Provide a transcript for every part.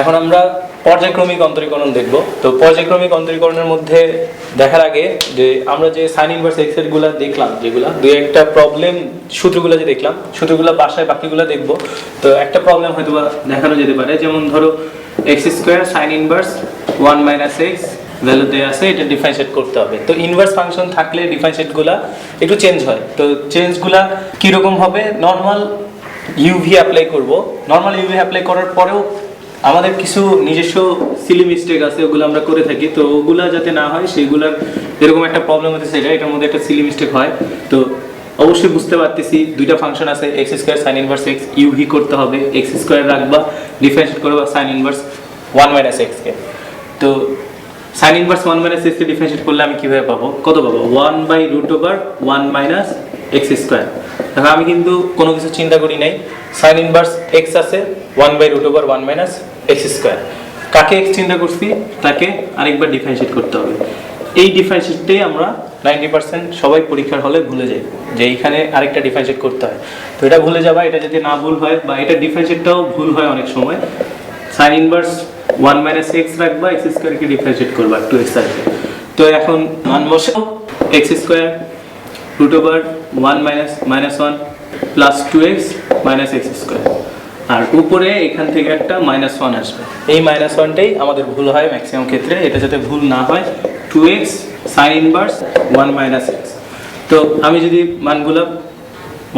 এখন আমরা পর্যায়ক্রমিক অন্তরীকরণ দেখব। তো পর্যায়ক্রমিক অন্তরীকরণের মধ্যে দেখার আগে যে আমরা যে সাইন ইনভার্স এক্সেরগুলা দেখলাম, যেগুলা দুই একটা প্রবলেম সূত্রগুলো যে দেখলাম, সূত্রগুলো বাসায় বাকিগুলো দেখব। তো একটা প্রবলেম হয়তো বা দেখানো যেতে পারে, যেমন ধরো X square sine inverse one minus X value দেওয়া আছে, এটা ডিফারেন্সিয়েট করতে হবে। তো ইনভার্স ফাংশন থাকলে ডিফারেন্সিয়েটগুলা একটু চেঞ্জ হয়। তো চেঞ্জগুলা কীরকম হবে? নর্মাল ইউভি অ্যাপ্লাই করব। নর্মাল ইউভি অ্যাপ্লাই করার পরেও আমাদের কিছু নিজস্ব সিলি মিস্টেক আছে, ওগুলো আমরা করে থাকি। তো ওগুলা যাতে না হয় সেইগুলার এরকম একটা প্রবলেম হতে সেটা, এটার মধ্যে একটা সিলি মিস্টেক হয়। তো অবশ্যই বুঝতে পারতেছি, দুইটা ফাংশন আছে X square sine inverse X UV করতে হবে। এক্স স্কোয়ার রাখবা ডিফারেন্সিয়েট করবা সাইন ইনভার্স ওয়ান মাইনাস এক্সকে তো সাইন ইনভার্স ওয়ান মাইনাস এক্সকে ডিফারেন্সিয়েট করলে আমি কীভাবে পাবো? কত পাবো? One by root over one minus X square দেখো, আমি কিন্তু কোনো কিছু চিন্তা করি নাই। সাইন ইনভার্স এক্স আছে one by root over one minus X square কাকে এক্স চিন্তা করছি? তাকে আরেকবার ডিফারেন্সিয়েট করতে হবে। এই ডিফারেন্সিয়েটটাই আমরা নাইনটি পার্সেন্ট সবাই পরীক্ষার হলে ভুলে যাই, যে এইখানে আরেকটা ডিফারেন্সিয়েট করতে হয়। তো এটা ভুলে যাবা এটা যদি না ভুল হয়, বা এটা ডিফারেন্সিয়েটটাও ভুল হয় অনেক সময় sine inverse one minus X রাখবা এক্স স্কোয়ারকে ডিফারেন্সিয়েট করবা টু এক্স আসবে তো এখন মান বসাও X square root over one minus minus one plus two X minus X square আর উপরে এখান থেকে একটা মাইনাস ওয়ান আসবে। এই মাইনাস ওয়ানটাই আমাদের ভুল হয় ম্যাক্সিমাম ক্ষেত্রে, এটা যাতে ভুল না হয় two X sine inverse one minus X তো আমি যদি মানগুলো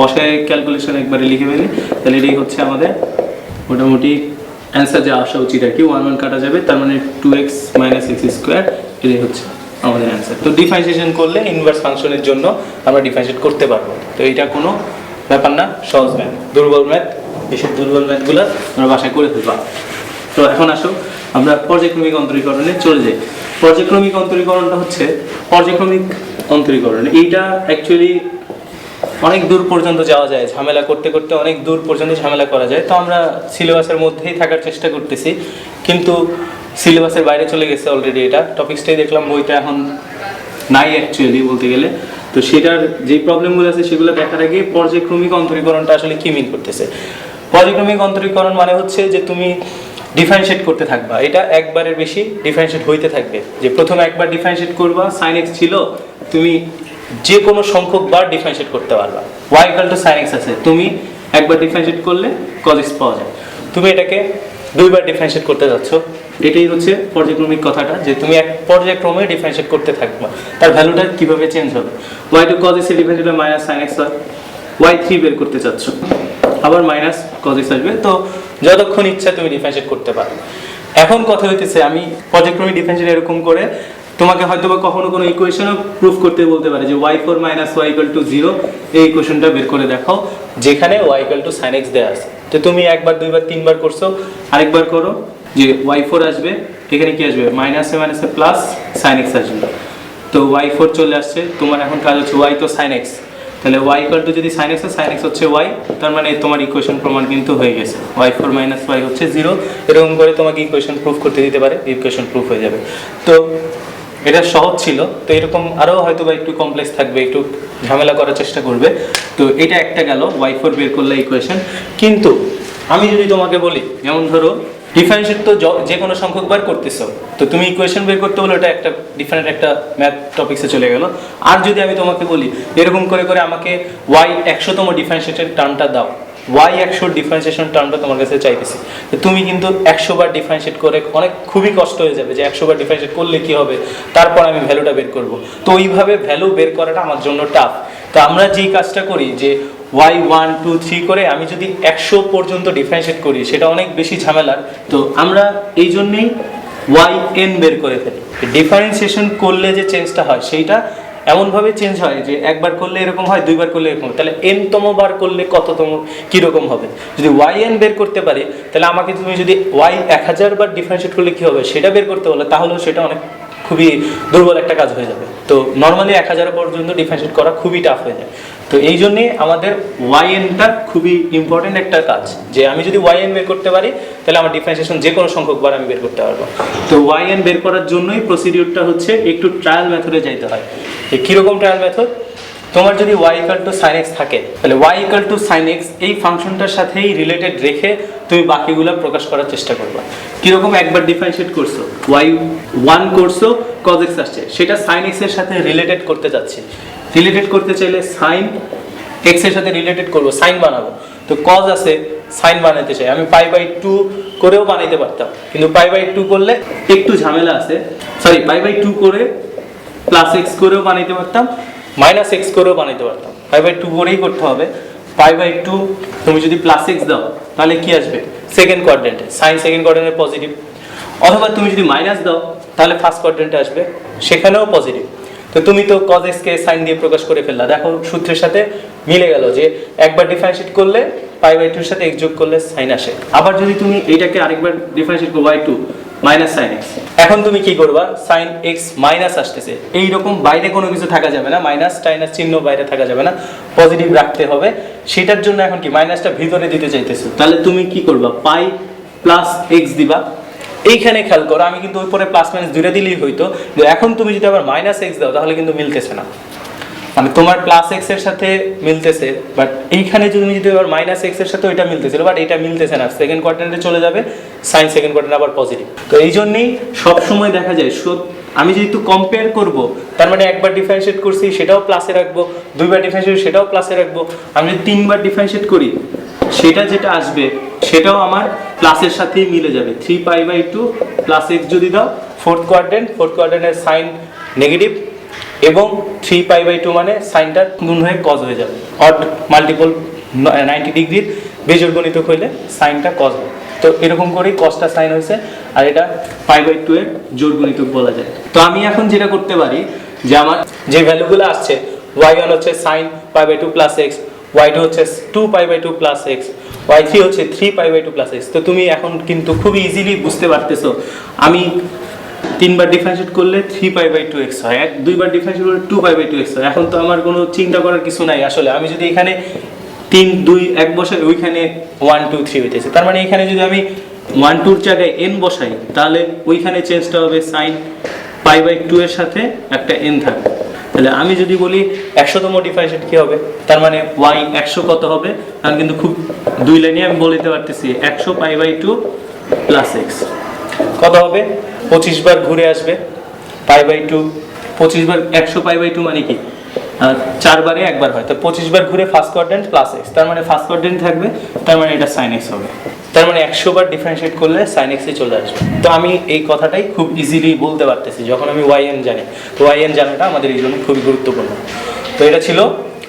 বসায় ক্যালকুলেশন একবারে লিখে ফেলি, তাহলে এটাই হচ্ছে আমাদের মোটামুটি অ্যান্সার যা আসা উচিত আর কি। ওয়ান ওয়ান কাটা যাবে, তার মানে two X minus X square এটাই হচ্ছে আমাদের অ্যান্সার তো ডিফারেন্সিয়েশন করলে ইনভার্স ফাংশনের জন্য আমরা ডিফারেন্সিয়েট করতে পারব। তো এটা কোনো ব্যাপার না, সহজ ম্যাথ দুর্বল ম্যাথ এসব দুর্বল ম্যাথগুলো আমরা বাসায় করে ফেলবা। তো এখন আসো, আমরা পর্যায়ক্রমিক অন্তরীকরণে চলে যাই। পর্যায়ক্রমিক অন্তরীকরণটা হচ্ছে পর্যায়ক্রমিক অন্তরীকরণ। এইটা অ্যাকচুয়ালি অনেক দূর পর্যন্ত যাওয়া যায়। ঝামেলা করতে করতে অনেক দূর পর্যন্ত ঝামেলা করা যায়। তো আমরা সিলেবাসের মধ্যেই থাকার চেষ্টা করতেছি। কিন্তু সিলেবাসের বাইরে চলে গেছে অলরেডি এটা। টপিক্সটাই দেখলাম, বইটা এখন নাই অ্যাকচুয়ালি বলতে গেলে। তো সেটার যে প্রবলেমগুলো আছে সেগুলো দেখার আগে পর্যায়ক্রমিক অন্তরীকরণটা আসলে কি মিন করতেছে? পর্যায়ক্রমিক অন্তরীকরণ মানে হচ্ছে যে তুমি ডিফারেন্সিয়েট করতে থাকবা। এটা একবারের বেশি ডিফারেন্সিয়েট হইতে থাকবে। যে প্রথমে একবার ডিফারেন্সিয়েট করবা সাইন এক্স ছিল, তুমি যে কোনো সংখ্যক বার ডিফারেন্সিয়েট করতে পারবা। Y equal to sine X আছে। তুমি একবার ডিফারেন্সিয়েট করলে কজ এক্স পাওয়া যায়। তুমি এটাকে দুইবার ডিফারেন্সিয়েট করতে যাচ্ছ। এটাই হচ্ছে পর্যায়ক্রমিক কথাটা, যে তুমি এক পর্যায়ক্রমে ডিফারেন্সিয়েট করতে থাকবা। তার ভ্যালুটা কীভাবে চেঞ্জ হবে? Y two cos X differentiate minus sine X হয়। ওয়াই থ্রি বের করতে চাচ্ছ। আবার মাইনাস কজ আসবে। তো যতক্ষণ ইচ্ছা তুমি ডিফারেন্সিয়েট করতে পারো। এখন কথা হইতেছে, আমি পর্যায়ক্রমিক ডিফারেন্সিয়েট এরকম করে তোমাকে হয়তো বা কখনো কোনো ইকুয়েশনও প্রুফ করতে বলতে পারে যে Y four minus Y equal to zero এই ইকুয়েশনটা বের করে দেখো যেখানে Y equal to sine X দেওয়া আছে। তো তুমি একবার, দুইবার, তিনবার করছ। আরেকবার করো যে ওয়াই ফোর আসবে। এখানে কি আসবে? মাইনাসে মাইনাসে প্লাস সাইন এক্স আসবে। তো ওয়াই ফোর চলে আসছে। তোমার এখন কাজ হচ্ছে ওয়াই তো সাইন এক্স তাহলে ওয়াই ইকাল টু যদি সাইন এক্স সাইন এক্স হচ্ছে ওয়াই তার মানে তোমার ইকুয়েশন প্রমাণ কিন্তু হয়ে গেছে। ওয়াই ফোর মাইনাস ওয়াই হচ্ছে জিরো এরকম করে তোমাকে ইকুয়েশন প্রুফ করতে দিতে পারে ইকুয়েশন প্রুফ হয়ে যাবে। তো এটা সহজ ছিল, তো এরকম আরও হয়তো বা একটু কমপ্লেক্স থাকবে, একটু ঝামেলা করার চেষ্টা করবে। তো এটা একটা গেল ওয়াই ফোর বের করলে ইকুয়েশন কিন্তু আমি যদি তোমাকে বলি, যেমন ধরো ডিফারেন্সিয়েট তো য- কোনো সংখ্যক বার করতেছো। তো তুমি ইকুয়েশন বের করতে বলে ওটা একটা ডিফারেন্ট একটা ম্যাথ টপিক্সে চলে গেল। আর যদি আমি তোমাকে বলি, এরকম করে করে আমাকে ওয়াই একশোতম ডিফারেন্সিয়েটের টার্মটা দাও। ওয়াই একশো ডিফারেন্সিয়েশন টার্মটা তোমার কাছে চাইতেছি? তুমি কিন্তু একশো বার ডিফারেন্সিয়েট করে অনেক খুবই কষ্ট হয়ে যাবে যে একশো বার ডিফারেন্সিয়েট করলে কি হবে? তারপর আমি ভ্যালুটা বের করব। তো ওইভাবে ভ্যালু বের করাটা আমার জন্য টাফ তো আমরা যেই কাজটা করি যে ওয়াই ওয়ান টু থ্রি করে আমি যদি একশো পর্যন্ত ডিফারেন্সিয়েট করি, সেটা অনেক বেশি ঝামেলার। তো আমরা এই জন্যেই ওয়াই এন বের করে ফেলি। ডিফারেন্সিয়েশন করলে যে চেঞ্জটা হয়, সেইটা এমনভাবে চেঞ্জ হয় যে একবার করলে এরকম হয়, দুইবার করলে এরকম। তাহলে এন তম বার করলে কততম, কীরকম হবে? যদি ওয়াই এন বের করতে পারি, তাহলে আমাকে তুমি যদি ওয়াই এক হাজার বার ডিফারেন্সিয়েট করলে কী হবে? সেটা বের করতে বলে, তাহলেও সেটা অনেক খুবই দুর্বল একটা কাজ হয়ে যাবে। তো নর্মালি এক হাজার পর্যন্ত ডিফারেন্সিয়েট করা খুবই টাফ হয়ে যায়। তো এই জন্যে আমাদের ওয়াই এনটা খুবই ইম্পর্টেন্ট একটা কাজ। যে আমি যদি ওয়াই এন বের করতে পারি, তাহলে আমার ডিফারেন্সিয়েশন যে কোনো সংখ্যক বার আমি বের করতে পারব। তো ওয়াই এন বের করার জন্যই প্রসিডিউরটা হচ্ছে একটু ট্রায়াল মেথডে যাইতে হয়। কীরকম ট্রায়াল মেথড তোমার যদি y equal to sine x থাকে, তাহলে y equal to sine x এই ফাংশনটার সাথেই রিলেটেড রেখে তুমি বাকিগুলো প্রকাশ করার চেষ্টা করবা। কীরকম একবার ডিফারেন্সিয়েট করছ? ওয়াই ওয়ান করছ কজ এক্স আসছে। সেটা সাইন এক্সের সাথে রিলেটেড করতে যাচ্ছি। রিলেটেড করতে চাইলে সাইন এক্সের সাথে রিলেটেড করব, সাইন বানাবো। তো কজ আছে, সাইন বানাতে চাই। আমি পাই বাই টু করেও বানাইতে পারতাম। কিন্তু পাই বাই টু করলে একটু ঝামেলা আছে। সরি পাই বাই টু করে প্লাস এক্স করেও বানাইতে পারতাম মাইনাস এক্স করেও বানাইতে পারতাম। পাই বাই টু করেই করতে হবে। পাই বাই টু, তুমি যদি প্লাস এক্স দাও, তাহলে কি আসবে? সেকেন্ড কোয়াড্রেন্টে সাইন সেকেন্ড কোয়াড্রেন্টে পজিটিভ অথবা তুমি যদি মাইনাস দাও, তাহলে ফার্স্ট কোয়াড্রেন্টে আসবে। সেখানেও পজিটিভ তো তুমি তো কজ এক্সকে সাইন দিয়ে প্রকাশ করে ফেললা। দেখো সূত্রের সাথে মিলে গেল যে একবার ডিফারেন্সিয়েট করলে পাই বাই টুর সাথে যোগ করলে সাইন আসে। আবার যদি তুমি এইটাকে আরেকবার ডিফারেন্সিয়েট করো y two minus sine x এখন তুমি কি করবা? সাইন এক্স মাইনাস আসতেছে। এইরকম বাইরে কোনো কিছু থাকা যাবে না মাইনাস টাইনাস চিহ্ন বাইরে থাকা যাবে না পজিটিভ রাখতে হবে। সেটার জন্য এখন কি? মাইনাসটা ভিতরে দিতে চাইতেছো। তাহলে তুমি কি করবা? পাই প্লাস এক্স দিবা। এইখানে খেয়াল করো, আমি কিন্তু উপরে প্লাস মাইনাস দুইটা দিলেই হইতো। কিন্তু এখন তুমি যদি আবার মাইনাস এক্স দাও, তাহলে কিন্তু মিলতেছে না। মানে তোমার প্লাস এক্সের সাথে মিলতেছে বাট এইখানে যদি তুমি যদি আবার মাইনাস এক্সের সাথে ওইটা মিলতেছিল বাট এটা মিলতেছে না। সেকেন্ড কোয়ার্টারে চলে যাবে সাইন সেকেন্ড কোয়ার্টারে আবার পজিটিভ তো এই জন্যই সবসময় দেখা যায় আমি যেহেতু কম্পেয়ার করব, তার মানে একবার ডিফারেন্সিয়েট করছি, সেটাও প্লাসে রাখব, দুইবার ডিফারেন্সিয়েট সেটাও প্লাসে রাখব। আমি যদি তিনবার ডিফারেন্সিয়েট করি সেটা যেটা আসবে, সেটাও আমার প্লাসের সাথেই মিলে যাবে। Three pi by two plus x যদি দাও ফোর্থ কোয়ার্ডেন্ট ফোর্থ কোয়ার্ডেন্টের সাইন নেগেটিভ এবং থ্রি পাই বাই টু মানে সাইনটা গুণ হয়ে কজ হয়ে যাবে। অড মাল্টিপল নাইনটি ডিগ্রির বেজোর গণিত হইলে সাইনটা কজ হয় তো এরকম করেই কজটা সাইন হয়েছে, আর এটা পাই বাই টু এর জোর গণিত বলা যায়। তো আমি এখন যেটা করতে পারি যে আমার যে ভ্যালুগুলো আসছে ওয়াই ওয়ান হচ্ছে sine pi by two plus x y two হচ্ছে two pi by two plus x y three হচ্ছে three pi by two plus x তো তুমি এখন কিন্তু খুবই ইজিলি বুঝতে পারতেছো। আমি তিনবার ডিফারেন্সিয়েট করলে three pi by two x হয়। এক, দুইবার ডিফারেন্সিয়েট করলে টু পাই বাই টু হয়। এখন তো আমার কোনো চিন্তা করার কিছু নাই আসলে। আমি যদি এখানে তিন, দুই, এক বসাই, ওইখানে ওয়ান টু থ্রি হইতেছে। তার মানে এখানে যদি আমি ওয়ান টুর জায়গায় এন বসাই, তাহলে ওইখানে চেঞ্জটা হবে সাইন পাই বাই টু এর সাথে একটা এন থাকবে। তাহলে আমি যদি বলি একশোতম ডিফারেন্সিয়েট কি হবে? তার মানে ওয়াই একশো কত হবে? তাহলে কিন্তু খুব দুই লাইনে আমি বলে দিতে পারতেছি একশো pi by two plus x কত হবে? পঁচিশ বার ঘুরে আসবে। পাই বাই টু পঁচিশ বার একশো পাই বাই টু মানে কি? চারবারে একবার হয়। তো পঁচিশ বার ঘুরে ফার্স্ট কোয়ার্ডেন্ট প্লাস এক্স তার মানে ফার্স্ট কোয়ার্ডেন্ট থাকবে, তার মানে এটা সাইন এক্স হবে। তার মানে একশো বার ডিফারেন্সিয়েট করলে সাইন এক্সে চলে আসবে। তো আমি এই কথাটাই খুব ইজিলি বলতে পারতেছি, যখন আমি ওয়াই এন জানি। তো ওয়াই এন জানাটা আমাদের এই জন্য খুবই গুরুত্বপূর্ণ। তো এটা ছিল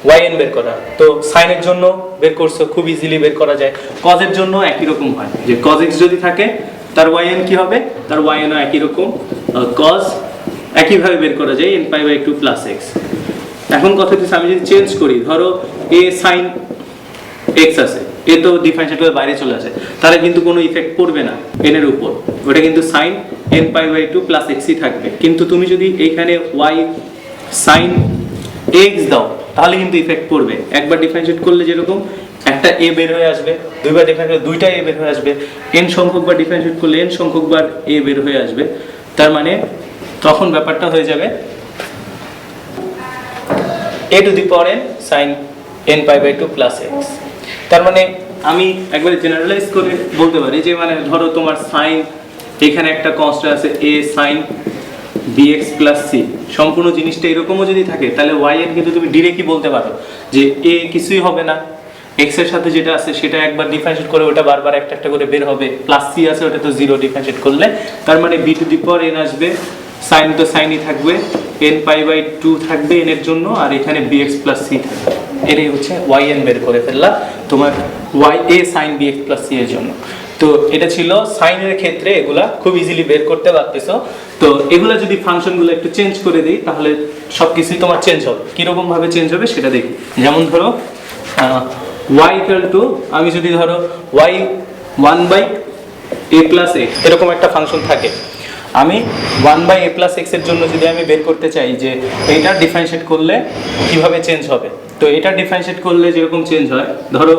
ওয়াই এন বের করা। তো সাইনের জন্য বের করছ, খুব ইজিলি বের করা যায়। কজের জন্য একই রকম হয়। যে কজ এক্স যদি থাকে, তার ওয়াই এন কি হবে? তার ওয়াই এনও একই রকম। কজ একইভাবে বের করা যায় n pi by two plus x এখন কথা হচ্ছে আমি যদি চেঞ্জ করি, ধরো এ সাইন এক্স আছে এ তো ডিফারেন্সিয়েট বাইরে চলে আসে, তাহলে কিন্তু কোনো ইফেক্ট পড়বে না এন এর উপর। ওটা কিন্তু sine n pi by two plus এক্সই থাকবে। কিন্তু তুমি যদি এইখানে ওয়াই সাইন এক্স দাও, তাহলে কিন্তু ইফেক্ট পড়বে। একবার ডিফারেন্সিয়েট করলে যেরকম, একটা এ বের হয়ে আসবে, দুইবার ডিফারেন্সিয়েট দুইটা এ বের হয়ে আসবে এন সংখ্যকবার ডিফারেন্সিয়েট করলে এন সংখ্যকবার এ বের হয়ে আসবে, তার মানে তখন ব্যাপারটা হয়ে যাবে a to the power n sine n pi by two plus x তার মানে আমি একবারে জেনারেলাইজ করে বলতে পারি যে মানে ধরো তোমার সাইন এখানে একটা কনস্ট্যান্ট আছে a sine b x plus c সম্পূর্ণ জিনিসটা এরকমও যদি থাকে, তাহলে ওয়াই এর কিন্তু তুমি ডিরেক্টলি বলতে পারো যে এ কিছুই হবে না। এক্সের সাথে যেটা আছে সেটা একবার ডিফারেন্সিয়েট করে ওটা বারবার একটা একটা করে বের হবে। প্লাস সি আছে ওটা তো জিরো ডিফারেন্সিয়েট করলে। তার মানে b to the power n আসবে সাইন তো সাইনই থাকবে এন পাই বাই টু থাকবে এন এর জন্য, আর এখানে বিএক্স প্লাস সি থাকবে। এটাই হচ্ছে ওয়াই এন বের করে ফেললা তোমার y a sine b x plus c এর জন্য। তো এটা ছিল সাইনের ক্ষেত্রে এগুলা খুব ইজিলি বের করতে পারতেছো। তো এগুলা যদি ফাংশনগুলো একটু চেঞ্জ করে দিই, তাহলে সব কিছুই তোমার চেঞ্জ হবে। কীরকম ভাবে চেঞ্জ হবে সেটা দেখি। যেমন ধরো ওয়াই ইকুয়াল টু আমি যদি ধরো y one by a plus a এরকম একটা ফাংশন থাকে। আমি ওয়ান বাই এ প্লাস এক্সের জন্য যদি আমি বের করতে চাই যে এইটা ডিফারেন্সিয়েট করলে কীভাবে চেঞ্জ হবে? তো এটা ডিফারেন্সিয়েট করলে যেরকম চেঞ্জ হয়, ধরো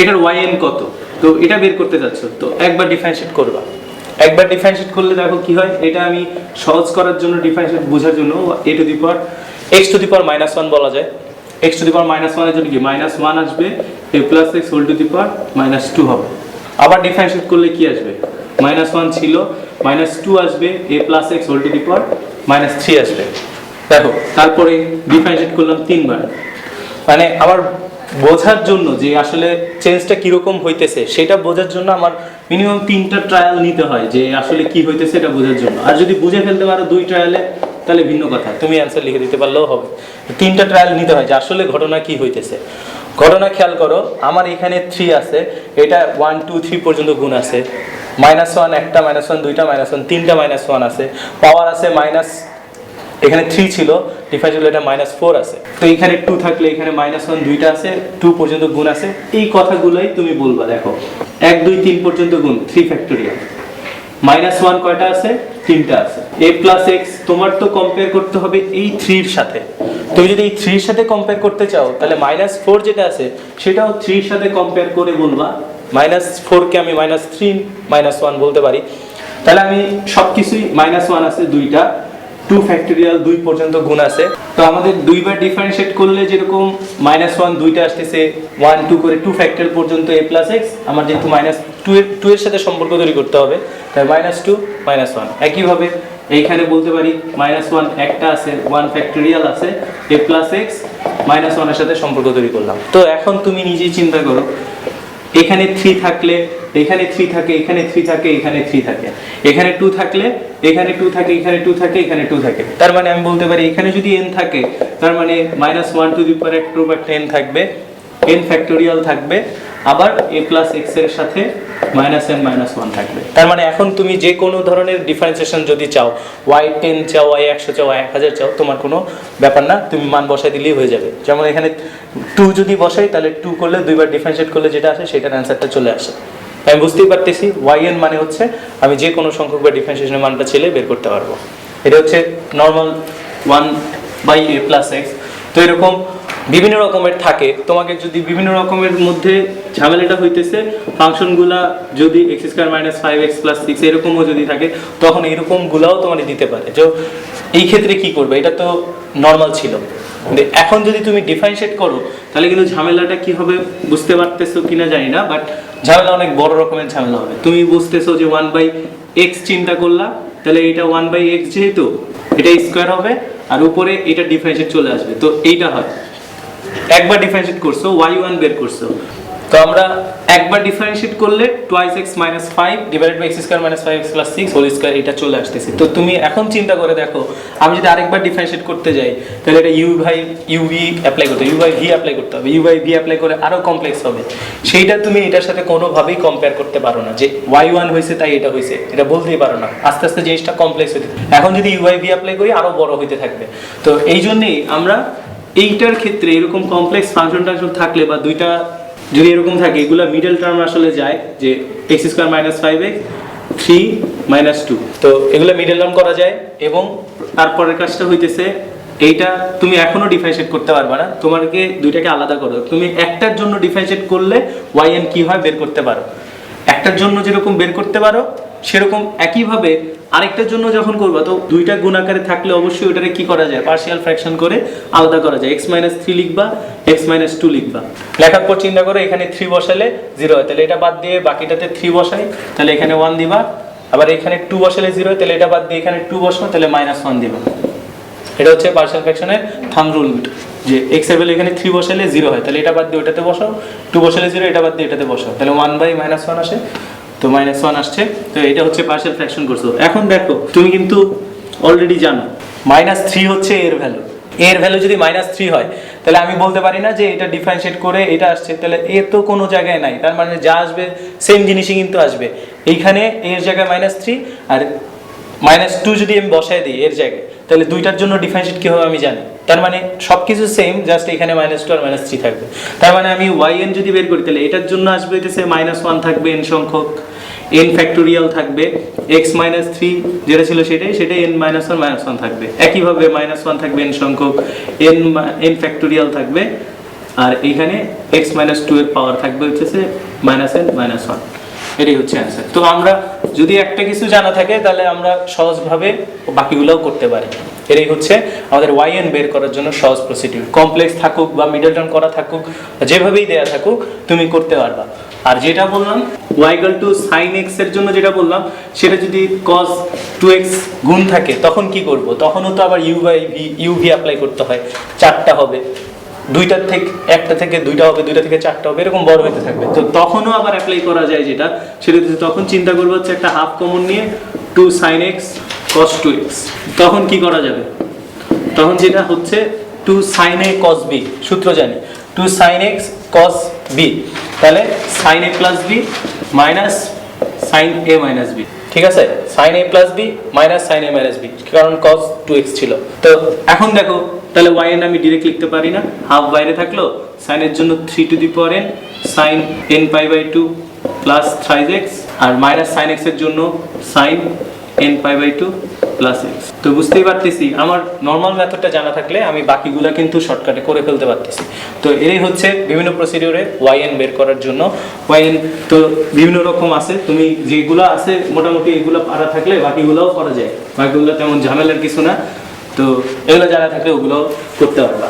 এটার ওয়াই এন কত? তো এটা বের করতে যাচ্ছ তো একবার ডিফারেন্সিয়েট করবা। একবার ডিফারেন্সিয়েট করলে দেখো কি হয়, এটা আমি সহজ করার জন্য ডিফারেন্সিয়েট বোঝার জন্য a to the power x to the power minus one বলা যায়। X to the power minus ওয়ানের জন্য কি? মাইনাস ওয়ান আসবে a plus x whole to the power minus two হবে। আবার ডিফারেন্সিয়েট করলে কি আসবে? মাইনাস ওয়ান ছিল মাইনাস টু আসবে, a plus x whole to the power minus three আসবে। দেখো, তারপরে ডিফারেন্সিয়েট করলাম তিনবার। মানে আমার বোঝার জন্য যে আসলে চেঞ্জটা কীরকম হইতেছে, সেটা বোঝার জন্য আমার মিনিমাম তিনটা ট্রায়াল নিতে হয় যে আসলে কি হইতেছে এটা বোঝার জন্য। আর যদি বুঝে ফেলতে পারো দুই ট্রায়ালে তাহলে ভিন্ন কথা। তুমি অ্যান্সার লিখে দিতে পারলেও হবে। তিনটা ট্রায়াল নিতে হয় যে আসলে ঘটনা কি হইতেছে। ঘটনা খেয়াল করো, আমার এখানে থ্রি আছে, এটা ওয়ান টু থ্রি পর্যন্ত গুণ আছে। মাইনাস ওয়ান একটা মাইনাস ওয়ান দুইটা মাইনাস ওয়ান তিনটা মাইনাস ওয়ান আছে। পাওয়ার আছে মাইনাস এখানে থ্রি ছিল ডিফারেন্স এটা মাইনাস ফোর আছে। তো এখানে টু থাকলে এখানে মাইনাস ওয়ান দুইটা আছে টু পর্যন্ত গুণ আছে। এই কথাগুলোই তুমি বলবা, দেখো। এক, দুই, তিন পর্যন্ত গুণ থ্রি ফ্যাক্টোরিয়াল মাইনাস ওয়ান কয়টা আছে? তিনটা আছে। এ প্লাস এক্স তোমার তো কম্পেয়ার করতে হবে এই থ্রির সাথে। তুমি যদি এই থ্রির সাথে কম্পেয়ার করতে চাও, তাহলে মাইনাস ফোর যেটা আছে, সেটাও থ্রির সাথে কম্পেয়ার করে বলবা। মাইনাস ফোরকে আমি মাইনাস থ্রি, মাইনাস ওয়ান বলতে পারি। তাহলে আমি সব কিছুই মাইনাস ওয়ান আছে দুইটা, টু ফ্যাক্টোরিয়াল দুই পর্যন্ত গুণ আছে। তো আমাদের দুইবার ডিফারেন্সিয়েট করলে যেরকম মাইনাস ওয়ান দুইটা আসতেছে, ওয়ান, টু করে টু ফ্যাক্টরিয়াল পর্যন্ত এ প্লাস এক্স, আমার যেহেতু মাইনাস টু এর টু এর সাথে সম্পর্ক তৈরি করতে হবে, তাই মাইনাস টু, মাইনাস ওয়ান। একইভাবে এইখানে বলতে পারি মাইনাস ওয়ান একটা আছে, ওয়ান ফ্যাক্টোরিয়াল আছে, এ প্লাস এক্স, মাইনাস ওয়ানের সাথে সম্পর্ক তৈরি করলাম। তো এখন তুমি নিজেই চিন্তা করো এখানে থ্রি থাকলে, এখানে থ্রি থাকে, এখানে থ্রি থাকে, এখানে থ্রি থাকে। এখানে টু থাকলে, এখানে টু থাকে, এখানে টু থাকে, এখানে টু থাকে। তার মানে আমি বলতে পারি, এখানে যদি এন থাকে, তার মানে minus one to the power two বা টেন থাকবে এন ফ্যাক্টোরিয়াল থাকবে, আবার এ প্লাস এক্সের সাথে মাইনাস এন মাইনাস ওয়ান থাকবে। তার মানে এখন তুমি যে কোনো ধরনের ডিফারেন্সিয়েশন যদি চাও ওয়াই টেন চাও ওয়াই একশো চাও ওয়াই এক হাজার চাও, তোমার কোনো ব্যাপার না, তুমি মান বসাই দিলেই হয়ে যাবে। যেমন এখানে টু যদি বসাই, তাহলে টু করলে দুইবার ডিফারেন্সিয়েট করলে যেটা আসে, সেটার অ্যান্সারটা চলে আসে। আমি বুঝতেই পারতেছি ওয়াই এন মানে হচ্ছে আমি যে কোনো সংখ্যক বা ডিফারেন্সিয়েশনের মানটা ছেলে বের করতে পারব। এটা হচ্ছে normal one by a plus x তো এরকম বিভিন্ন রকমের থাকে। তোমাকে যদি বিভিন্ন রকমের মধ্যে ঝামেলাটা হইতেছে, ফাংশনগুলা যদি x square minus five x plus six এরকমও যদি থাকে, তখন এরকমগুলাও তোমার দিতে পারে। যে এই ক্ষেত্রে কি করবে? এটা তো নর্মাল ছিল। এখন যদি তুমি ডিফারেন্সিয়েট করো, তাহলে কিন্তু ঝামেলাটা কি হবে বুঝতে পারতেছো কিনা জানি না বাট ঝামেলা অনেক বড় রকমের ঝামেলা হবে। তুমি বুঝতেছো যে ওয়ান বাই এক্স চিন্তা করলা, তাহলে এটা ওয়ান বাই এক্স যেহেতু, এটা স্কোয়ার হবে, আর উপরে এটা ডিফারেন্সিয়েট চলে আসবে। তো এইটা হয়। একবার ডিফারেন্সিয়েট করছ ওয়াই ওয়ান বের করছ। তো আমরা একবার ডিফারেন্সিয়েট করলে twice x minus five divided by x square minus five x plus six whole square এটা চলে আসতেছে। তো তুমি এখন চিন্তা করে দেখো, আমি যদি আরেকবার ডিফারেন্সিয়েট করতে যাই, তাহলে এটা u by u v apply করতে ইউ বাই ভি অ্যাপ্লাই করতে হবে ইউ বাই ভি অ্যাপ্লাই করে আরও কমপ্লেক্স হবে। সেইটা তুমি এটার সাথে কোনোভাবেই কম্পেয়ার করতে পারো না যে ওয়াই ওয়ান হয়েছে, তাই এটা হয়েছে, এটা বলতেই পারো না। আস্তে আস্তে জিনিসটা কমপ্লেক্স হতে এখন যদি ইউ বাই ভি অ্যাপ্লাই করি আরও বড় হইতে থাকবে। তো এই জন্যেই আমরা এইটার ক্ষেত্রে এরকম কমপ্লেক্স ফাংশন টাংশন থাকলে বা দুইটা যদি এরকম থাকে, এগুলো মিডল টার্ম আসলে যায় যে x square minus five x three minus two তো এগুলো মিডল টার্ম করা যায় এবং তারপরের কাজটা হইতেছে এইটা তুমি এখনও ডিফারেন্সিয়েট করতে পারবে না। তোমাকে দুইটাকে আলাদা করো। তুমি একটার জন্য ডিফারেন্সিয়েট করলে ওয়াই এন কি হয় বের করতে পারো। একটার জন্য যেরকম বের করতে পারো সেরকম একইভাবে আরেকটার জন্য যখন করবা, তো দুইটা গুণ আকারে থাকলে অবশ্যই ওটারে কি করা যায়? পার্শিয়াল ফ্র্যাকশন করে আলাদা করা যায়। এক্স মাইনাস থ্রি লিখবা এক্স মাইনাস টু লিখবা। লেখার পর চিন্তা করো, এখানে থ্রি বসালে জিরো হয়। তাহলে এটা বাদ দিয়ে বাকিটাতে থ্রি বসাই, তাহলে এখানে ওয়ান দিবা। আবার এখানে টু বসালে জিরো তাহলে এটা বাদ দিয়ে এখানে টু বসাও তাহলে মাইনাস ওয়ান দিবা। এটা হচ্ছে পার্শিয়াল ফ্র্যাকশনের থাম রুল যে এক্সের ভ্যালু এখানে থ্রি বসালে জিরো হয়। তাহলে এটা বাদ দিয়ে ওটাতে বসাও টু বসালে জিরো এটা বাদ দিয়ে এটাতে বসাও তাহলে ওয়ান বাই মাইনাস ওয়ান আসে। তো মাইনাস ওয়ান আসছে। তো এটা হচ্ছে পার্সেল ফ্র্যাকশন করছ এখন দেখো, তুমি কিন্তু অলরেডি জানো মাইনাস থ্রি হচ্ছে এর ভ্যালু এর ভ্যালু যদি মাইনাস থ্রি হয়, তাহলে আমি বলতে পারি না যে এটা ডিফারেন্সিয়েট করে এটা আসছে। তাহলে এ তো কোনো জায়গায় নাই। তার মানে যা আসবে সেম জিনিসই কিন্তু আসবে। এইখানে এর জায়গায় মাইনাস থ্রি আর মাইনাস টু যদি আমি বসায় দিই এর জায়গায়, তাহলে দুইটার জন্য ডিফারেন্সিয়েট কী হবে আমি জানি? তার মানে সব কিছু সেম জাস্ট এখানে মাইনাস টু আর মাইনাস থ্রি থাকবে। তার মানে আমি ওয়াই এন যদি বের করি, তাহলে এটার জন্য আসবে হইতেছে মাইনাস ওয়ান থাকবে এন সংখ্যক এন ফ্যাক্টোরিয়াল থাকবে এক্স মাইনাস থ্রি যেটা ছিল সেটাই সেটাই n minus one minus one থাকবে। একইভাবে মাইনাস ওয়ান থাকবে এন সংখ্যক এন এন ফ্যাক্টোরিয়াল থাকবে, আর এখানে এক্স মাইনাস টু এর পাওয়ার থাকবে হচ্ছে মাইনাস এন মাইনাস ওয়ান এটাই হচ্ছে অ্যান্সার তো আমরা যদি একটা কিছু জানা থাকে, তাহলে আমরা সহজভাবে বাকিগুলোও করতে পারি। এটাই হচ্ছে আমাদের ওয়াই এন বের করার জন্য সহজ প্রসিডিউর কমপ্লেক্স থাকুক বা মিডল টার্ম করা থাকুক, যেভাবেই দেয়া থাকুক, তুমি করতে পারবা। আর যেটা বললাম ওয়াইগাল টু সাইন এক্সের জন্য যেটা বললাম, সেটা যদি কস টু এক্স গুণ থাকে, তখন কি করব? তখনও তো আবার u by v u v apply করতে হয়। চারটা হবে। দুইটার থেকে, একটা থেকে দুইটা হবে, দুইটা থেকে চারটা হবে, এরকম বড় হতে থাকবে। তো তখনও আবার অ্যাপ্লাই করা যায় যেটা, সেটা তখন চিন্তা করব হচ্ছে একটা হাফ কমন নিয়ে two sine x two x তখন কি করা যাবে? তখন যেটা হচ্ছে two sine a cos b সূত্র জানি। Two sine x cos b তাহলে sine a plus b minus sine a minus b ঠিক আছে? Sine a plus b minus sine a minus b কারণ টু এক্স ছিল। তো এখন দেখো, তাহলে ওয়াই এন আমি ডিরেক্ট লিখতে পারি না। হাফ বাইরে থাকল সাইনের জন্য three to the power n sine n pi by two plus thrice x R minus sine এক্সের জন্য sine n pi by two plus x তো বুঝতেই পারতেছি, আমার নর্মাল মেথডটা জানা থাকলে আমি বাকিগুলো কিন্তু শর্টকাটে করে ফেলতে পারতেছি। তো এটাই হচ্ছে বিভিন্ন প্রসিডিওরে ওয়াই এন বের করার জন্য। ওয়াই এন তো বিভিন্ন রকম আছে, তুমি যেগুলো আছে মোটামুটি এগুলো পারা থাকলে বাকিগুলোও করা যায়। বাকিগুলো তেমন ঝামেলার কিছু না। তো এগুলো জানা থাকলে ওগুলো করতে পারবা।